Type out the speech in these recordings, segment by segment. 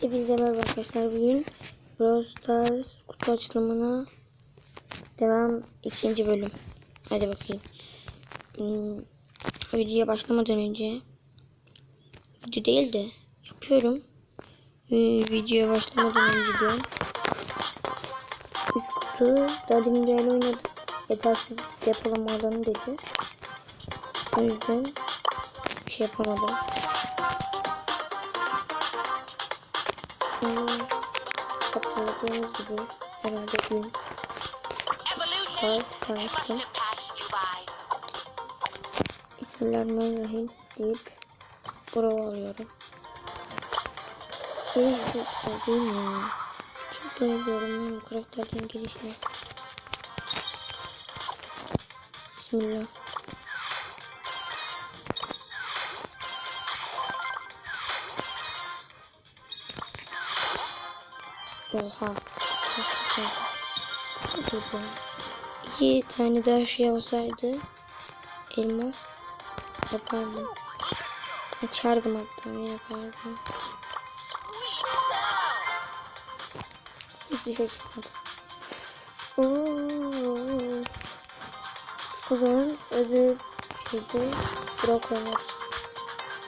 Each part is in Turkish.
Hepinize merhaba arkadaşlar. Bugün Brawl Stars kutu açılımına devam ikinci bölüm. Hadi bakayım. Hmm, videoya başlamadan önce video değil de yapıyorum. Ee, videoya başlamadan önce diyorum. Üç kutu daha demin bir oynadım. Yetersiz depolama alanı dedi. O yüzden bir şey yapamadım. Hatırladığınız gibi herhalde dün saat kaçtı. Bismillahirrahmanirrahim deyip bravo alıyorum. Geliş çok değil mi ya? Çok bayılıyorum ben bu karakterlerin gelişine. Bismillah. Oha. İki tane daha şey olsaydı elmas yapardım. Açardım hatta ne yapardım. Hiçbir şey çıkmadı. Oo. O zaman öbür şeyde Brock oynarız.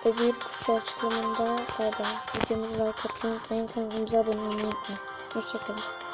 Öbür kutu açıklamında pardon videomuzu like atmayı unutmayın kanalımıza abone olmayı unutmayın. Hoşçakalın.